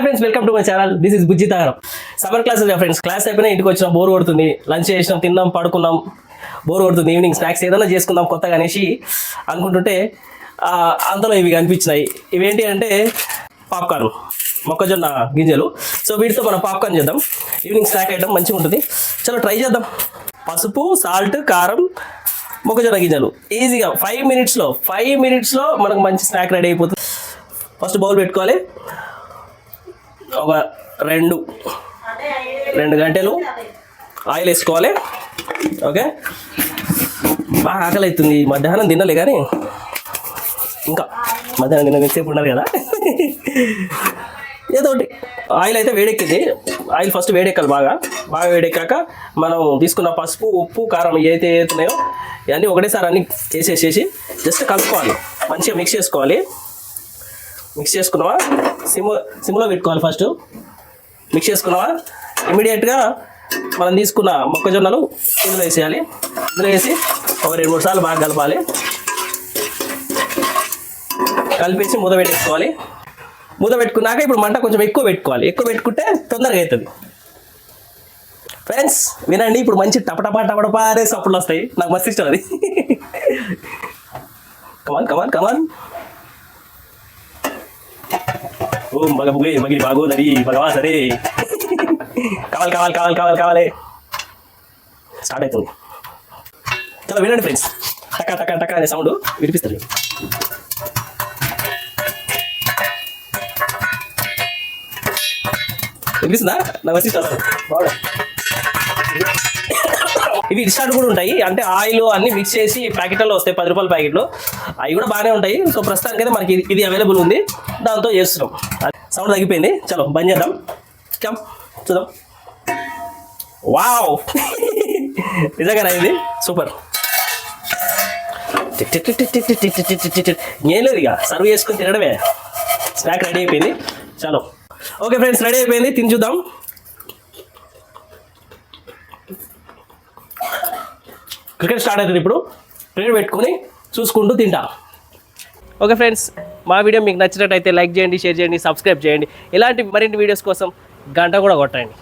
Friends welcome to my channel this is Bujji తాగరం summer classes friends class అయిపోయినా ఇంటికి వచ్చిన bore కొడుతుంది. Lunch చేసినాం తిన్నాం పడుకున్నాం బోర్ కొడుతుంది. ఈవినింగ్ స్నాక్స్ ఏదైనా చేసుకుందాం కొత్తగా అనేసి అనుకుంటుంటే అంతలో ఇవి కనిపించినాయి. ఇవేంటి అంటే పాప్కార్న్ మొక్కజొన్న గింజలు. సో వీటితో మనం పాప్కార్న్ చేద్దాం. ఈవినింగ్ స్నాక్ ఐటమ్ మంచిగా ఉంటుంది. చలో ట్రై చేద్దాం. పసుపు సాల్ట్ కారం మొక్కజొన్న గింజలు. ఈజీగా ఫైవ్ మినిట్స్లో ఫైవ్ మినిట్స్లో మనకు మంచి స్నాక్ రెడీ అయిపోతుంది. ఫస్ట్ బౌల్ పెట్టుకోవాలి. ఒక రెండు రెండు గంటలు ఆయిల్ వేసుకోవాలి. ఓకే? బాగా ఆకలి అవుతుంది. మధ్యాహ్నం తినలే కానీ ఇంకా మధ్యాహ్నం తిన్న సేపు ఉన్నారు కదా. ఏదో ఒకటి. ఆయిల్ అయితే వేడెక్కింది. ఆయిల్ ఫస్ట్ వేడెక్కాలి బాగా. బాగా వేడెక్కాక మనం తీసుకున్న పసుపు ఉప్పు కారం ఏదైతే అవుతున్నాయో ఇవన్నీ ఒకటేసారి అన్ని వేసేసేసి జస్ట్ కలుపుకోవాలి. మంచిగా మిక్స్ చేసుకోవాలి. మిక్స్ చేసుకున్నావా? సిమ్ సిమ్లో పెట్టుకోవాలి ఫస్ట్. మిక్స్ చేసుకున్నావా? ఇమీడియట్గా మనం తీసుకున్న మొక్కజొన్నలు ఇందులో వేసేయాలి. ఇందులో వేసి ఒక రెండు మూడు సార్లు బాగా కలపాలి. కలిపేసి మూత పెట్టేసుకోవాలి. మూత పెట్టుకున్నాక ఇప్పుడు మంట కొంచెం ఎక్కువ పెట్టుకోవాలి. ఎక్కువ పెట్టుకుంటే తొందరగా అవుతుంది. ఫ్రెండ్స్ వినండి ఇప్పుడు మంచి టపటపా టపటపా అనే సప్పులు వస్తాయి. నాకు మస్తు ఇష్టం అది. కమాన్ కమాన్ కమాన్ ఓం భగ భుగే భగిరి భాగోదరి కావాలి కావాలి కావాలి కావాలి కావాలి స్టార్ట్ అవుతుంది చాలా వినండి ఫ్రెండ్స్ టక్క టక్క టక్క అనే సౌండ్ వినిపిస్తారు వినిపిస్తుందా నా వచ్చి బాగుంది ఇవి ఇన్స్టాంట్ కూడా ఉంటాయి. అంటే ఆయిల్ అన్ని మిక్స్ చేసి ప్యాకెట్లలో వస్తాయి. పది రూపాయల ప్యాకెట్లు. అవి కూడా బాగానే ఉంటాయి. సో ప్రస్తుతానికి అయితే మనకి ఇది- ఇది అవైలబుల్ ఉంది. దాంతో చేస్తున్నాం. సౌండ్ తగ్గిపోయింది. చలో బంద్ చేద్దాం. కమ్ చూద్దాం. వావ్ నిజంగా ఇది? సూపర్ ఏం లేదు ఇక. సర్వ్ చేసుకుని తినడమే. స్నాక్ రెడీ అయిపోయింది. చలో. ఓకే ఫ్రెండ్స్ రెడీ అయిపోయింది. తిని చూద్దాం. క్రికెట్ స్టార్ట్ అవుతుంది ఇప్పుడు. ప్లేట్ పెట్టుకొని చూసుకుంటూ తింటా. ఓకే ఫ్రెండ్స్ మా వీడియో మీకు నచ్చినట్టయితే లైక్ చేయండి షేర్ చేయండి సబ్స్క్రైబ్ చేయండి. ఇలాంటి మరిన్ని వీడియోస్ కోసం గంట కూడా కొట్టండి.